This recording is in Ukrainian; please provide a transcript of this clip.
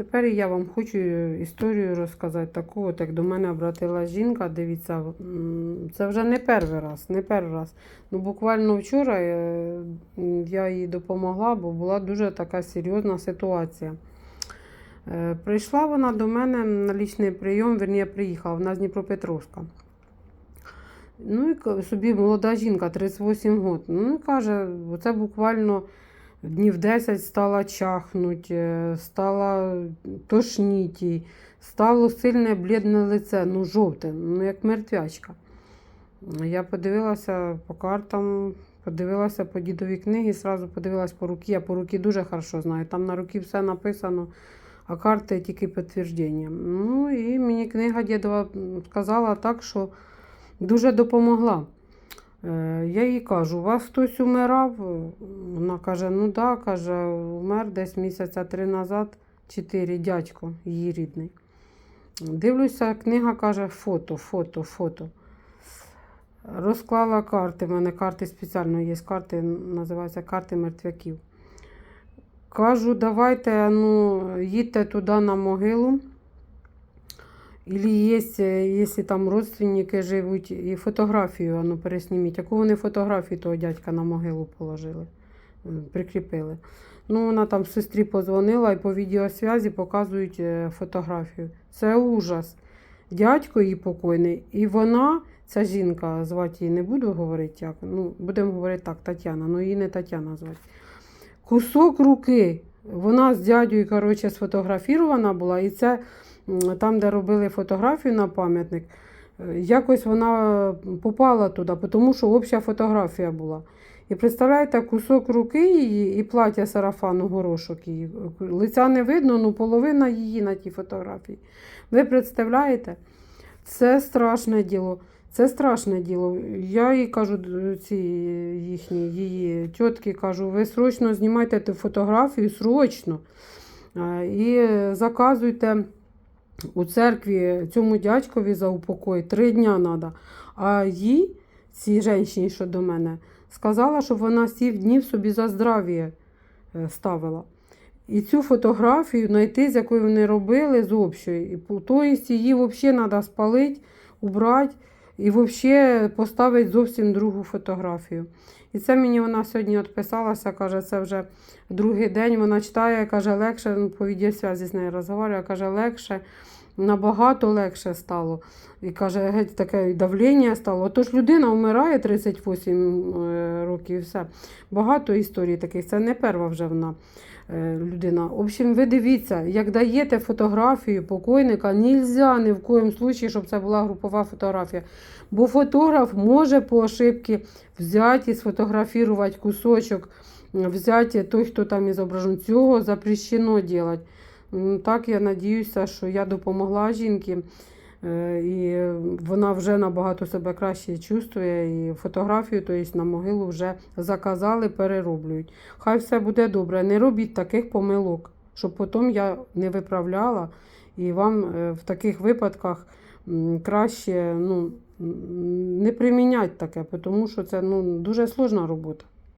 Тепер я вам хочу історію розказати таку, от як до мене обратила жінка. Дивіться, це вже не перший раз, не перший раз. Ну, буквально вчора е, я їй допомогла, бо була дуже така серйозна ситуація. Е, Прийшла вона до мене на лічний прийом, верні, приїхала, вона з Дніпропетровська. Ну і собі молода жінка, 38 років. Ну і каже, оце буквально днів 10 стала чахнуть, е, стала тошніть, їй, стало сильне блідне лице, ну жовте, ну як мертвячка. Я подивилася по картам, подивилася по дідовій книгі, зразу подивилася по руки. Я по руки дуже хорошо знаю. Там на руки все написано, а карти тільки підтвердження. Ну і мені книга дідова сказала так, що дуже допомогла. Е, Я їй кажу, у вас хтось умирав? Вона каже, ну да, каже, умер десь місяця три назад, чотири, дядько, її рідний. Дивлюся, книга каже, фото, фото, фото. Розклала карти. У мене карти спеціально є карти, називаються карти мертвяків. Кажу, давайте ну, їдьте туди на могилу. Ілі є, якщо там родственники живуть, і фотографію ну, пересніміть. Яку вони фотографію того дядька на могилу положили, прикріпили. Ну, вона там сестрі позвонила і по відеосвязі показують е, фотографію. Це ужас. Дядько її покойний, і вона, ця жінка, звати її не буду говорити як. Ну, будемо говорити так, Тетяна, ну її не Тетяна звати. Кусок руки. Вона з дядьою, коротше, сфотографірована була, і це там, де робили фотографію на пам'ятник, е, якось вона попала туди, тому що обща фотографія була. І представляєте, кусок руки її і плаття сарафану горошок її. Лиця не видно, ну половина її на тій фотографії. Ви представляєте? Це страшне діло. Це страшне діло. Я їй кажу, ці їхні її тітки, кажу, ви срочно знімайте ту фотографію, срочно. І заказуйте у церкві цьому дядькові за упокой. Три дня треба. А їй, цій жінці, що до мене, сказала, щоб вона сів днів собі за здрав'я е, ставила. І цю фотографію знайти, з якої вони робили, з общої. І, Тобто її взагалі треба спалити, убрати і взагалі поставити зовсім другу фотографію. І це мені вона сьогодні відписалася, каже, це вже другий день. Вона читає, каже, легше, ну, по відеосвязі з нею розмовляю, каже, легше, набагато легше стало. І каже, геть таке давлення стало. Отож людина вмирає 38 е, років і все. Багато історій таких. Це не перша вже вона людина. В общем, ви дивіться, як даєте фотографію покойника, нельзя ні в коєму случаї, щоб це була групова фотографія. Бо фотограф може по ошибці взяти і сфотографувати кусочок, взяти той, хто там і зображен. Цього запрещено робити. Так я надіюся, що я допомогла жінці. Е, І вона вже набагато себе краще чувствує. І фотографію, тобто на могилу вже заказали, перероблюють. Хай все буде добре. Не робіть таких помилок, щоб потім я не виправляла. І вам е, в таких випадках краще ну, не приміняти таке, тому що це ну, дуже сложна робота.